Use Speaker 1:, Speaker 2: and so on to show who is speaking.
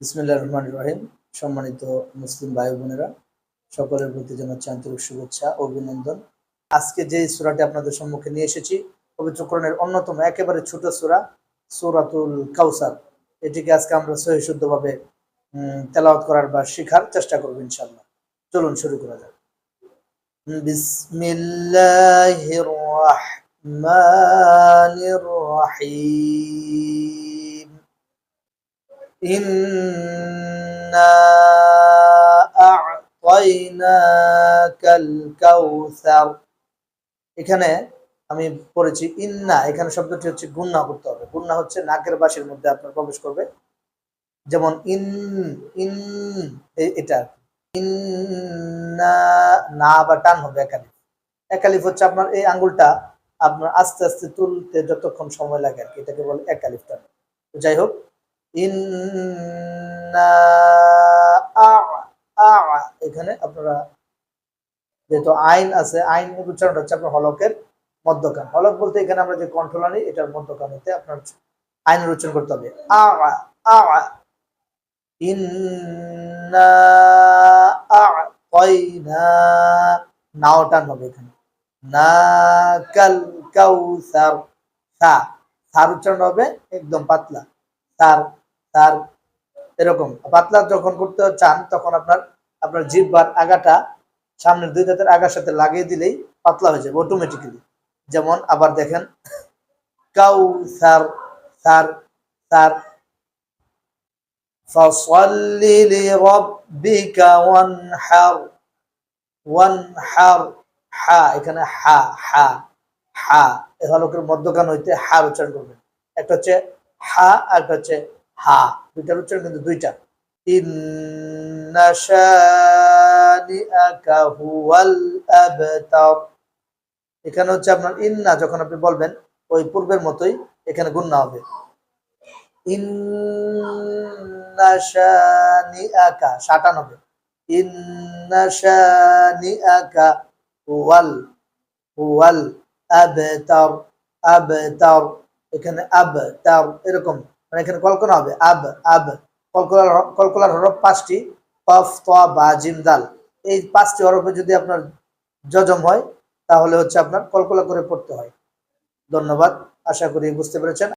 Speaker 1: বিসমিল্লাহ রহমান রহিম। সম্মানিত মুসলিম ভাই বোনেরা, সকলের প্রতি জানাচ্ছি আন্তরিক শুভেচ্ছা অভিনন্দন। আজকে যে সূরাটি আপনাদের সম্মুখে নিয়ে এসেছি, পবিত্র কোরআনের অন্যতম একেবারে ছোট সূরা, সূরাতুল কাউসার এটিকে আজকে আমরা সহি শুদ্ধভাবে তেলাওয়াত করার বা শেখার চেষ্টা করব ইনশাল্লাহ চলুন শুরু করা যাক। বিসমিল্লাহির রহমানির রহিম। إنا أعطيناك الكوثر এখানে আমি পড়েছি ইন্না এখানে শব্দটি হচ্ছে গুন্না করতে হবে গুন্না হচ্ছে নাকের বাসের মধ্যে আপনার প্রবেশ করবে যেমন ইন ইন এ- এটা ইন্না না বা টান হবে একালিফ একালিফ হচ্ছে আপনার এই আঙ্গুলটা আপনার আস্তে আস্তে তুলতে যতক্ষণ সময় লাগে আর কি এটাকে বলে একালিফ টান তো যাই হোক আ- আ- এখানে আপনারা যেহেতু আইন আছে, আইন উচ্চারণটা হচ্ছে আপনার হলকের মধ্যকান। হলক বলতে এখানে আমরা যে কণ্ঠল আনি এটার মধ্যকান হতে আপনার আইনের উচ্চারণ করতে হবে। আ আ আ'তাইনা নাও টান হবে এখানে। না কাল সা। সার উচ্চারণ হবে একদম পাতলা। তার তার এরকম পাতলা যখন করতে চান তখন আপনার আপনার জিহ্বার আগাটা সামনের দুই দাঁতের আগার সাথে লাগিয়ে দিলেই পাতলা হয়ে যাবে অটোমেটিক্যালি যেমন আবার দেখেন কাউ সার সার সার فصل لربك وانحر وانحر হা এখানে হা হা হা এ হলকের মধ্যখান হইতে হার উচ্চারণ করবেন একটা হচ্ছে হা আর একটা হচ্ছে হা, দুইটার উচ্চারণ কিন্তু দুইটা। এখানে হচ্ছে আপনার ইন্না যখন আপনি বলবেন, ওই পূর্বের মতোই এখানে গুন্না হবে। ইন্না শানিআকা সাটান হবে। ইন্না শানিআকা হুয়াল হুয়াল আবতার আবতার। এখানে আব এরকম। মানে এখানে কলকনা হবে। আব আব কলকলার কলকলার হরফ পাঁচটি, কফ, ত, বা, জিম, দাল। এই পাঁচটি হরফে যদি আপনার জজম হয়, তাহলে হচ্ছে আপনার কলকলা করে পড়তে হয়। ধন্যবাদ। আশা করি বুঝতে পেরেছেন।